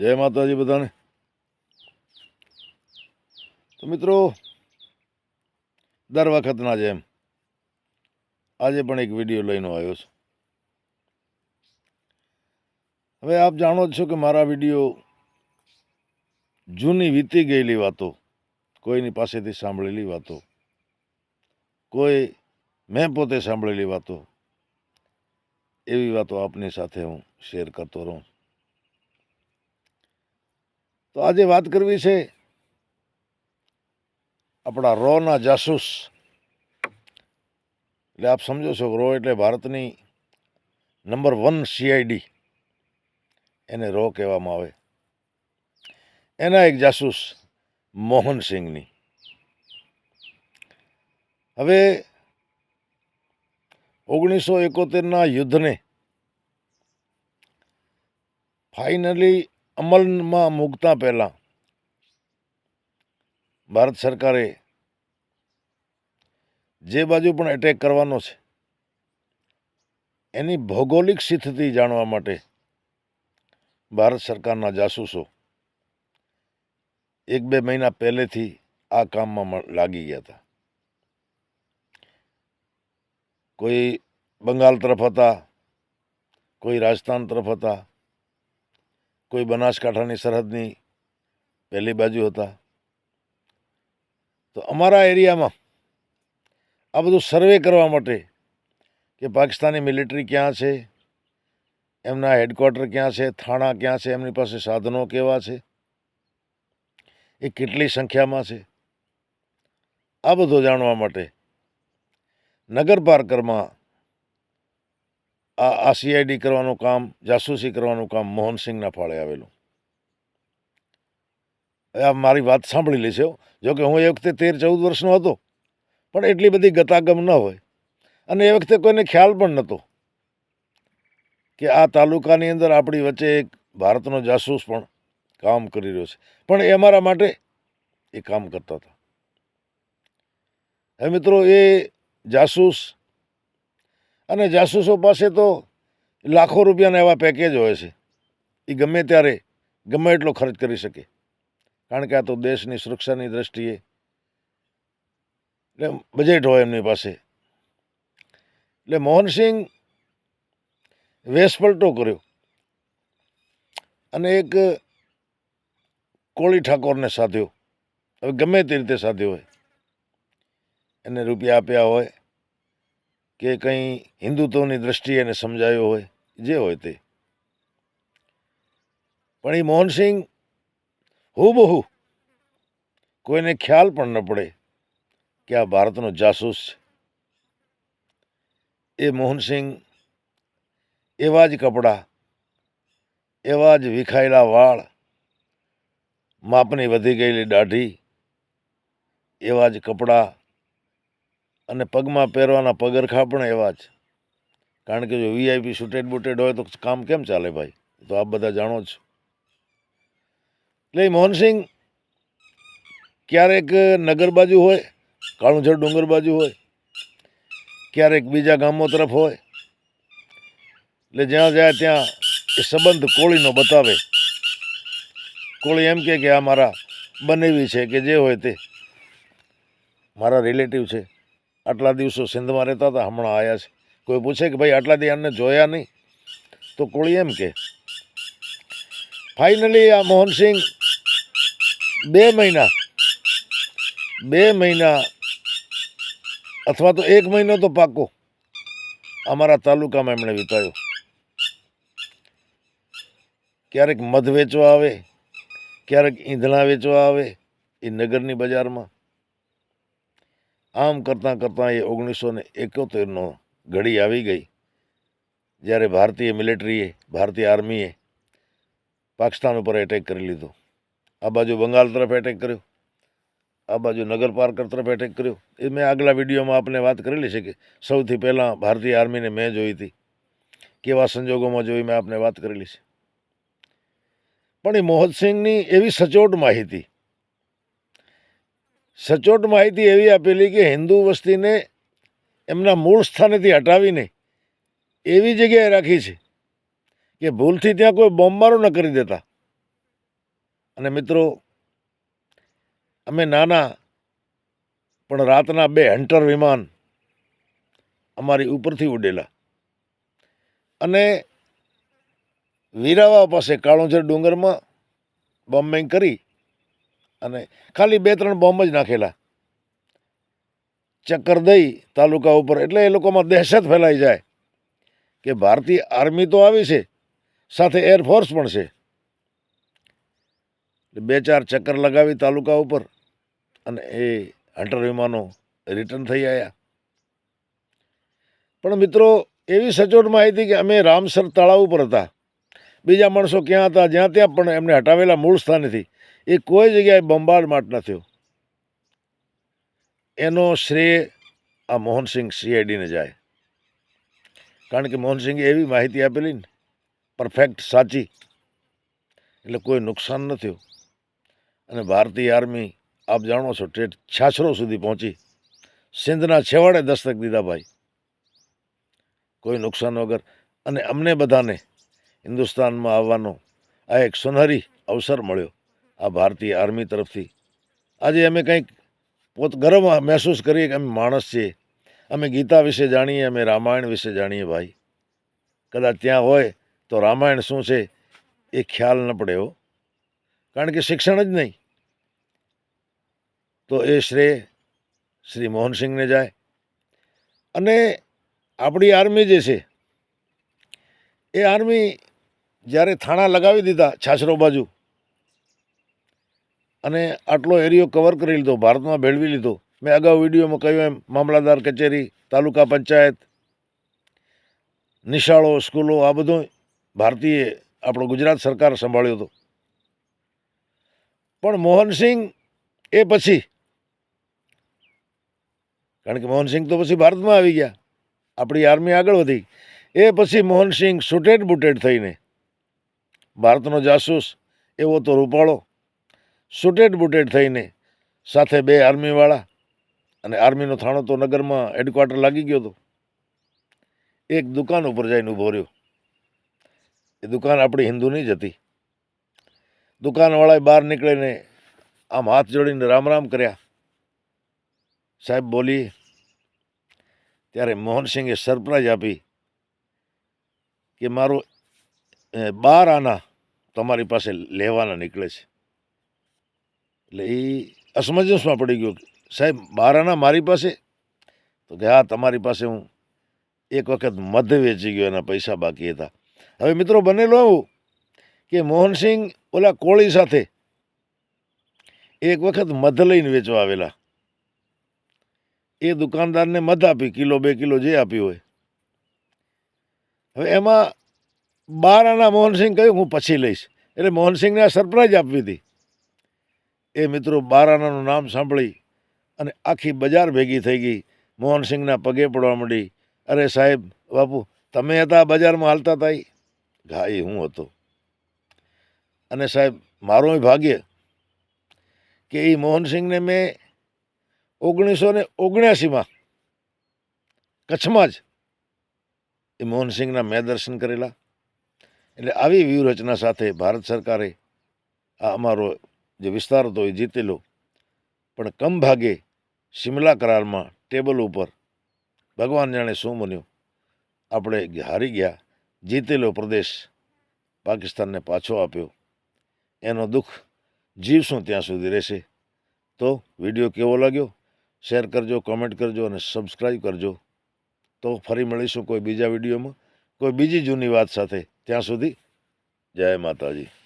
જય માતાજી બધાને. તો મિત્રો, દર વખતના જેમ આજે પણ એક વીડિયો લઈને આવ્યો છું. હવે આપ જાણો જ છો કે મારા વીડિયો જૂની વીતી ગયેલી વાતો, કોઈની પાસેથી સાંભળેલી વાતો, કોઈ મેં પોતે સાંભળેલી વાતો, એવી વાતો આપની સાથે હું શેર કરતો રહું. તો આજે વાત કરવી છે આપણા રોના જાસૂસ. એટલે આપ સમજો છો રો એટલે ભારતની નંબર વન સીઆઈડી એને રો કહેવામાં આવે. એના એક જાસૂસ મોહનસિંહની. હવે ઓગણીસો એકોતેરના યુદ્ધને ફાઇનલી અમલમાં મૂકતા પહેલાં ભારત સરકારે જે બાજુ પણ એટેક કરવાનો છે, એની ભૌગોલિક સ્થિતિ જાણવા માટે ભારત સરકારના જાસૂસો એક બે મહિના પહેલેથી આ કામમાં લાગી ગયા હતા. કોઈ બંગાળ તરફ હતા, કોઈ રાજસ્થાન તરફ હતા કોઈ બનાસકાંઠાની સરહદની પહેલી બાજુ હતા. તો અમારા એરિયામાં આ બધું સર્વે કરવા માટે કે પાકિસ્તાની મિલિટરી ક્યાં છે, એમના હેડક્વાર્ટર ક્યાં છે, થાણા ક્યાં છે, એમની પાસે સાધનો કેવા છે, એ કેટલી સંખ્યામાં છે, આ બધું જાણવા માટે નગર પાર્કરમાં આ આ સીઆઈડી કરવાનું કામ, જાસૂસી કરવાનું કામ મોહનસિંહના ફાળે આવેલું. આ મારી વાત સાંભળી લેશે હો. જો કે હું એ વખતે તેર ચૌદ વર્ષનો હતો, પણ એટલી બધી ગતાગમ ન હોય. અને એ વખતે કોઈને ખ્યાલ પણ નહોતો કે આ તાલુકાની અંદર આપણી વચ્ચે એક ભારતનો જાસૂસ પણ કામ કરી રહ્યો છે. પણ એ અમારા માટે એ કામ કરતા હતા. હવે મિત્રો, એ જાસૂસ અને જાસૂસો પાસે તો લાખો રૂપિયાના એવા પેકેજ હોય છે. એ ગમે ત્યારે, ગમે એટલો ખર્ચ કરી શકે. કારણ કે આ તો દેશની સુરક્ષાની દ્રષ્ટિએ એટલે બજેટ હોય એમની પાસે. એટલે મોહનસિંહ વેશપલટો કર્યો. અને એક કોળી ઠાકોરને સાધ્યો. હવે ગમે તે રીતે સાધ્યો હોય. એને રૂપિયા આપ્યા હોય. કે કંઈ હિન્દુત્વની દ્રષ્ટિએ એને સમજાયો હોય, જે હોય તે. પણ એ મોહનસિંહ હુબહુ કોઈને ખ્યાલ પણ ન પડે કે આ ભારતનો જાસૂસ છે. એ મોહનસિંહ એવા જ કપડાં, એવા જ વિખાયેલા વાળ, માપની વધી ગયેલી દાઢી, એવા જ કપડાં અને પગમાં પહેરવાના પગરખા પણ એવા જ. કારણ કે જો વીઆઈપી સુટેડ બુટેડ હોય તો કામ કેમ ચાલે ભાઈ? તો આપ બધા જાણો છો. એટલે મોહનસિંહ ક્યારેક નગર બાજુ હોય કાળુંઝર ડુંગર બાજુ હોય, ક્યારેક બીજા ગામો તરફ હોય, એટલે જ્યાં જાય ત્યાં એ સંબંધ કોળીનો બતાવે. કોળી એમ કે આ મારા બનેવી છે કે જે હોય તે. મારા રિલેટિવ છે. આટલા દિવસો સિંધમાં રહેતા હતા, હમણાં આવ્યા છે. કોઈ પૂછે કે ભાઈ આટલા દી આને જોયા નહીં? તો કોળી એમ કે ફાઇનલી આ મોહનસિંહ બે મહિના બે મહિના અથવા તો એક મહિનો તો પાકો અમારા તાલુકામાં એમણે વિતાયો. ક્યારેક મધ વેચવા આવે, ક્યારેક ઈંધણા વેચવા આવે, એ નગરની બજારમાં આમ કરતાં કરતાં એ ઓગણીસો ને એકોતેરનો ઘડી આવી ગઈ. જ્યારે ભારતીય મિલિટરીએ, ભારતીય આર્મીએ પાકિસ્તાન ઉપર એટેક કરી લીધો. આ બાજુ બંગાળ તરફ એટેક કર્યો. આ બાજુ નગર તરફ એટેક કર્યો. એ મેં આગલા વિડીયોમાં આપને વાત કરેલી છે કે સૌથી પહેલાં ભારતીય આર્મીને મેં જોઈ હતી. કેવા સંજોગોમાં જોઈ મેં આપને વાત કરેલી છે. પણ એ મોહનસિંહની એવી સચોટ માહિતી સચોટ માહિતી એવી આપેલી કે હિન્દુ વસ્તીને એમના મૂળ સ્થાનેથી હટાવીને એવી જગ્યાએ રાખી છે કે ભૂલથી ત્યાં કોઈ બોમ્બમારો ન કરી દેતા. અને મિત્રો, અમે નાના, પણ રાતના બે હન્ટર વિમાન અમારી ઉપરથી ઉડેલા. અને વીરાવા પાસે કાળુંજર ડુંગરમાં બોમ્બિંગ કરી અને ખાલી બે ત્રણ બોમ્બ જ નાખેલા. ચક્કર દઈ તાલુકા ઉપર, એટલે એ લોકોમાં દહેશત ફેલાઈ જાય કે ભારતીય આર્મી તો આવી છે, સાથે એરફોર્સ પણ છે. બે ચાર ચક્કર લગાવી તાલુકા ઉપર અને એ હન્ટર વિમાનો રિટર્ન થઈ આવ્યા પણ મિત્રો, એવી સચોટ માહિતી કે અમે રામસર તળાવ ઉપર હતા. બીજા માણસો ક્યાં હતા, જ્યાં ત્યાં પણ એમને હટાવેલા મૂળ સ્થાનેથી. એ કોઈ જગ્યાએ બંબાળમાટ ન થયો. એનો શ્રેય આ મોહનસિંહ સીઆઈડીને જાય. કારણ કે મોહનસિંહે એવી માહિતી આપેલી ને પરફેક્ટ સાચી. એટલે કોઈ નુકસાન ન થયું. અને ભારતીય આર્મી, આપ જાણો છો ટેટ છાછરો સુધી પહોંચી. સિંધના છેવાડે દસ્તક દીધા ભાઈ. કોઈ નુકસાન વગર. અને અમને બધાને હિન્દુસ્તાનમાં આવવાનો આ એક સુનહરી અવસર મળ્યો. આ ભારતીય આર્મી તરફથી. આજે અમે કંઈક પોત ગર્વ મહેસૂસ કરીએ કે અમે માણસ છીએ. અમે ગીતા વિશે જાણીએ, અમે રામાયણ વિશે જાણીએ ભાઈ. કદાચ ત્યાં હોય તો રામાયણ શું છે એ ખ્યાલ ન પડે એવો કારણ કે શિક્ષણ જ નહીં. તો એ શ્રેય શ્રી મોહનસિંહને જાય. અને આપણી આર્મી જે છે, એ આર્મી જ્યારે થાણા લગાવી દીધા છાછરો બાજુ અને આટલો એરિયો કવર કરી લીધો, ભારતમાં ભેળવી લીધો. મેં અગાઉ વિડીયોમાં કહ્યું એમ, મામલાદાર કચેરી, તાલુકા પંચાયત, નિશાળો, સ્કૂલો, આ બધું ભારતીય આપણો ગુજરાત સરકાર સંભાળ્યો હતો. પણ મોહનસિંહ એ પછી, કારણ કે મોહનસિંહ તો પછી ભારતમાં આવી ગયા, આપણી આર્મી આગળ વધી. એ પછી મોહનસિંહ સુટેડ બુટેડ થઈને, ભારતનો જાસૂસ એવો તો રૂપાળો સુટેડ બુટેડ થઈને સાથે બે આર્મીવાળા અને આર્મીનો થાણો તો નગરમાં હેડક્વાર્ટર લાગી ગયો હતો એક દુકાન ઉપર જઈને ઊભો રહ્યો. એ દુકાન આપણી હિન્દુની જ હતી. દુકાનવાળાએ બહાર નીકળીને આમ હાથ જોડીને રામ રામ કર્યા. સાહેબ બોલીએ ત્યારે મોહનસિંહે સરપ્રાઈઝ આપી કે મારું બાર આના તમારી પાસે લેવાના નીકળે છે. એટલે એ અસમંજસમાં પડી ગયો સાહેબ બાર આના મારી પાસે? તો કે હા, તમારી પાસે હું એક વખત મધ વેચી ગયો, એના પૈસા બાકી હતા. હવે મિત્રો બનેલો આવું કે મોહનસિંહ ઓલા કોળી સાથે એક વખત મધ લઈને વેચવા આવેલા. એ દુકાનદારને મધ આપી, કિલો, બે કિલો જે આપ્યું હોય. હવે એમાં બાર આના મોહનસિંહ કહ્યું, હું પછી લઈશ. એટલે મોહનસિંહને આ સરપ્રાઈઝ આપવી હતી. એ મિત્રો બારાણાનું નામ સાંભળી અને આખી બજાર ભેગી થઈ ગઈ. મોહનસિંહના પગે પડવા માંડી. અરે સાહેબ, બાપુ, તમે હતા બજારમાં હાલતા હતા ઘા એ હું હતો. અને સાહેબ મારો ભાગ્ય કે એ મોહનસિંહને મેં ઓગણીસો ને ઓગણ્યાસીમાં કચ્છમાં જ એ મોહનસિંહના મેં દર્શન કરેલા. એટલે આવી વ્યૂહરચના સાથે ભારત સરકારે આ અમારો જે વિસ્તાર હતો એ જીતેલો. પણ કમ ભાગે શિમલા કરારમાં ટેબલ ઉપર ભગવાન જાણે શું બન્યું? આપણે હારી ગયા, જીતેલો પ્રદેશ પાકિસ્તાનને પાછો આપ્યો. એનો દુઃખ જીવશું ત્યાં સુધી રહેશે? તો વીડિયો કેવો લાગ્યો? શેર કરજો કોમેન્ટ કરજો અને સબસ્ક્રાઈબ કરજો. તો ફરી મળીશું કોઈ બીજા વિડીયોમાં. કોઈ બીજી જૂની વાત સાથે. ત્યાં સુધી જય માતાજી.